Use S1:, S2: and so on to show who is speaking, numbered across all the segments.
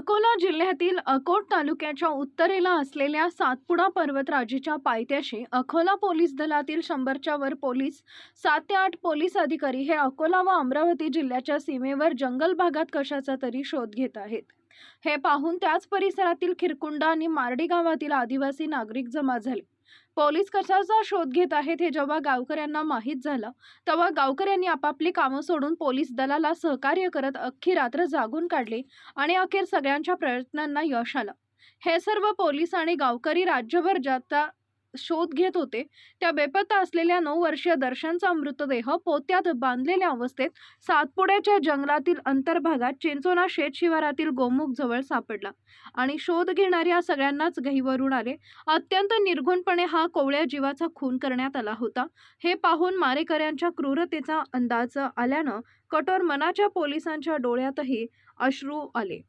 S1: अकोला जिल्ह्यातील अकोट तालुक्याच्या उत्तरेला असलेल्या सातपुडा पर्वतराजीच्या पायथ्याशी अकोला पोलीस दलातील शंभरच्या वर पोलीस सात ते आठ पोलीस अधिकारी हे अकोला व अमरावती जिल्ह्याच्या सीमेवर जंगल भागात कशाचा तरी शोध घेत आहेत. हे पाहून त्याच परिसरातील खिरकुंडा आणि मार्डी गावातील आदिवासी नागरिक जमा झाले. पोलीस कशाचा शोध घेत आहेत हे जेव्हा गावकऱ्यांना माहीत झालं तेव्हा गावकऱ्यांनी आपापली कामं सोडून पोलीस दलाला सहकार्य करत अख्खी रात्र जागून काढली आणि अखेर सगळ्यांच्या प्रयत्नांना यश आलं. हे सर्व पोलीस आणि गावकरी राज्यभर जाता शोध घेत होते. त्या बेपत्ता असलेल्या नऊ वर्षीय दर्शनचा मृतदेह पोत्यात बांधलेल्या अवस्थेत सातपुड्याच्या जंगलातील अंतर्भागात चिंचोना शेत शिवारातील गोमुख जवळ सापडला आणि शोध घेणाऱ्या सगळ्यांनाच गहीवरून आले. अत्यंत निर्घुणपणे हा कोवळ्या जीवाचा खून करण्यात आला होता. हे पाहून मारेकऱ्यांच्या क्रूरतेचा अंदाज आल्यानं कठोर मनाच्या पोलिसांच्या डोळ्यातही अश्रू आले.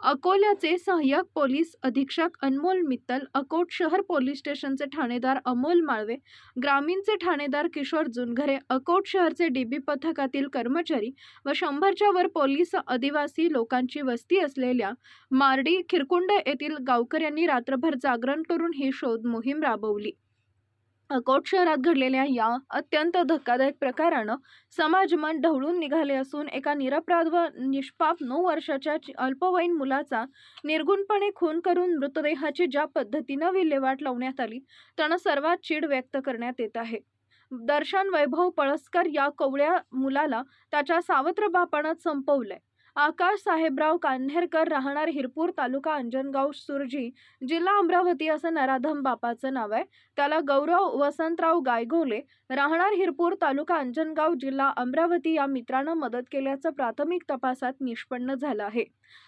S1: अकोल्याचे सहाय्यक पोलीस अधीक्षक अनमोल मित्तल अकोट शहर पोलीस स्टेशनचे ठाणेदार अमोल माळवे ग्रामीणचे ठाणेदार किशोर जुनघरे अकोट शहरचे डीबी पथकातील कर्मचारी व शंभरच्या वर पोलीस आदिवासी लोकांची वस्ती असलेल्या मार्डी खिरकुंड येथील गावकऱ्यांनी रात्रभर जागरण करून ही शोध मोहीम राबवली. अकोट शहरात घडलेल्या या अत्यंत धक्कादायक प्रकारानं समाज मन ढवळून निघाले असून एका निरपराध व निष्पाप नऊ वर्षाच्या चि- अल्पवयीन मुलाचा निर्गुणपणे खून करून मृतदेहाची ज्या पद्धतीनं विल्हेवाट लावण्यात आली त्यानं सर्वात चीड व्यक्त करण्यात येत आहे. दर्शन वैभव पळसकर या कवळ्या मुलाला त्याच्या सावत्र बापानं संपवलंय. आकाश साहेबराव कान्हेरकर राहणार हिरपूर तालुका अंजनगाव सुरजी. जिल्हा अमरावती असं नराधम बापाचं नाव आहे. त्याला गौरव वसंतराव गायगोले राहणार हिरपूर तालुका अंजनगाव जिल्हा अमरावती या मित्रानं मदत केल्याचं प्राथमिक तपासात निष्पन्न झालं आहे.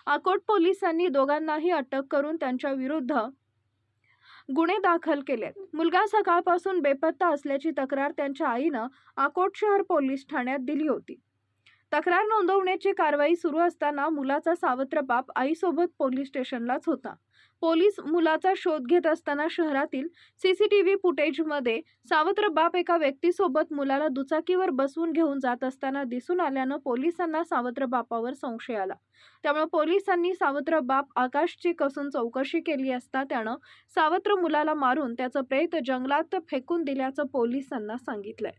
S1: अकोट पोलिसांनी दोघांनाही अटक करून त्यांच्या विरुद्ध गुन्हे दाखल केलेत. मुलगा सकाळपासून बेपत्ता असल्याची तक्रार त्यांच्या आईनं अकोट शहर पोलीस ठाण्यात दिली होती. तक्रार नोंदवण्याची कारवाई सुरू असताना मुलाचा सावत्र बाप आईसोबत पोलीस स्टेशनलाच होता. पोलीस मुलाचा शोध घेत असताना शहरातील सीसीटीव्ही फुटेजमध्ये सावत्र बाप एका व्यक्तीसोबत मुलाला दुचाकीवर बसवून घेऊन जात असताना दिसून आल्यानं पोलिसांना सावत्र बापावर संशय आला. त्यामुळे पोलिसांनी सावत्र बाप आकाशची कसून चौकशी केली असता त्यानं सावत्र मुलाला मारून त्याचं प्रेत जंगलात फेकून दिल्याचं पोलिसांना सांगितलंय.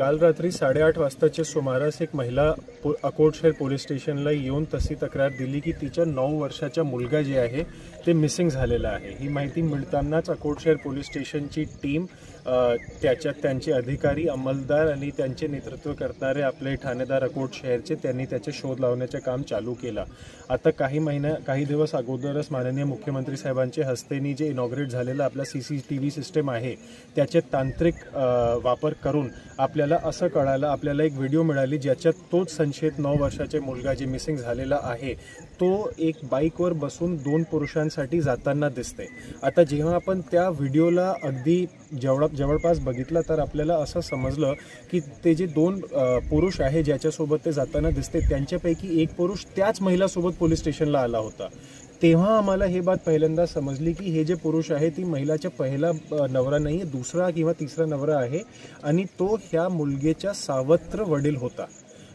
S2: काल रात्री साडेआठ वाजताच्या सुमारास एक महिला पो अकोटशेर पोलीस स्टेशनला येऊन तशी तक्रार दिली की तिच्या नऊ वर्षाचा मुलगा जे आहे ते मिसिंग झालेला आहे. ही माहिती मिळतानाच अकोटशेर पोलीस स्टेशनची टीम त्याच्यात त्यांचे अधिकारी अंमलदार आणि त्यांचे नेतृत्व करणारे आपले ठाणेदार अकोट शहरचे त्यांनी त्याचे शोध लावण्याचे काम चालू केलं. आता काही महिन्या काही दिवस अगोदरच माननीय मुख्यमंत्री साहेबांचे हस्तेनी जे इनॉग्रेट झालेलं आपला C C T V system आहे त्याचे तांत्रिक वापर करून आपल्याला असं कळायला आपल्याला एक व्हिडिओ मिळाली ज्याच्यात तोच संशयित नऊ वर्षाचे मुलगा जे मिसिंग झालेला आहे तो एक बाईकवर बसून दोन पुरुषांसाठी जाताना दिसते आता जेव्हा आपण त्या व्हिडिओला अगदी जवळ जवळपास बघितलं तर आपल्याला असं समजलं की ते जे दोन पुरुष आहे ज्याच्यासोबत ते जाताना दिसते त्यांच्यापैकी एक पुरुष त्याच महिलासोबत पोलीस स्टेशनला आला होता. तेव्हा आम्हाला हे बात पहिल्यांदा समजली की हे जे पुरुष आहे ती महिलाच्या पहिला नवरा नाही दुसरा किंवा तिसरा नवरा आहे आणि तो ह्या मुलगेच्या सावत्र वडील होता.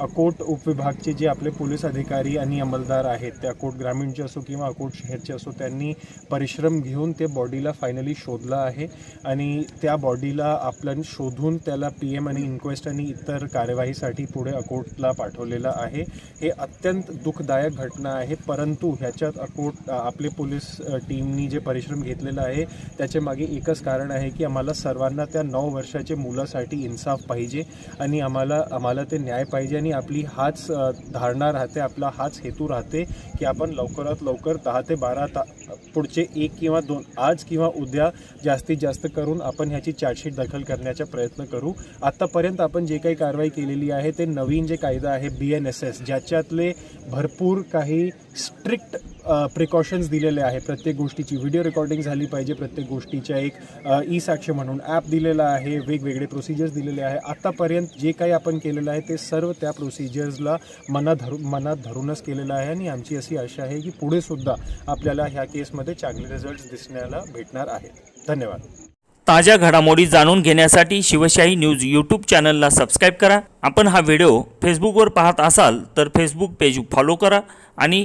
S2: अकोट उपविभागचे जे आपले पोलीस अधिकारी आणि अंमलदार आहेत ते अकोट ग्रामीणचे असो किंवा अकोट शहरचे असो त्यांनी परिश्रम घेऊन ते बॉडीला फायनली शोधलं आहे आणि त्या बॉडीला आपण शोधून त्याला पी एम आणि इन्क्वेस्ट आणि इतर कार्यवाहीसाठी पुढे अकोटला पाठवलेलं आहे. हे अत्यंत दुःखदायक घटना आहे परंतु ह्याच्यात अकोट आपले पोलीस टीमनी जे परिश्रम घेतलेला आहे त्याच्यामागे एकच कारण आहे की आम्हाला सर्वांना त्या नऊ वर्षाच्या मुलासाठी इन्साफ पाहिजे आणि आम्हाला आम्हाला ते न्याय पाहिजे आणि आपली हाच धारणा राहते आपला हाच हेतू राहते की आपण लवकरात लवकर दहा ते बारा ता पुढचे एक किंवा दोन आज किंवा उद्या जास्तीत जास्त करून आपण ह्याची चार्जशीट दाखल करण्याचा प्रयत्न करू. आत्तापर्यंत आपण जे काही कारवाई केलेली आहे ते नवीन जे कायदा आहे बी एन एस एस ज्याच्यातले भरपूर काही स्ट्रिक्ट प्रिकॉशन्स दिलेले आहे प्रत्येक गोष्टीची व्हिडिओ रेकॉर्डिंग झाली पाहिजे. प्रत्येक गोष्टीच्या एक ई साक्ष म्हणून ॲप दिलेला आहे. वेगवेगळे प्रोसिजर्स दिलेले आहे. आत्तापर्यंत जे काही आपण केलेलं आहे ते सर्व त्या प्रोसिजर्सला मनात धरू मनात धरूनच केलेलं आहे. आणि आमची अशी आशा आहे की पुढे सुद्धा आपल्याला ह्या केसमध्ये चांगले रिझल्ट दिसण्याला भेटणार आहेत. धन्यवाद.
S3: ताज्या घडामोडी जाणून घेण्यासाठी शिवशाही न्यूज यूट्यूब चॅनलला सबस्क्राईब करा. आपण हा व्हिडिओ फेसबुकवर पाहत असाल तर फेसबुक पेज फॉलो करा. आणि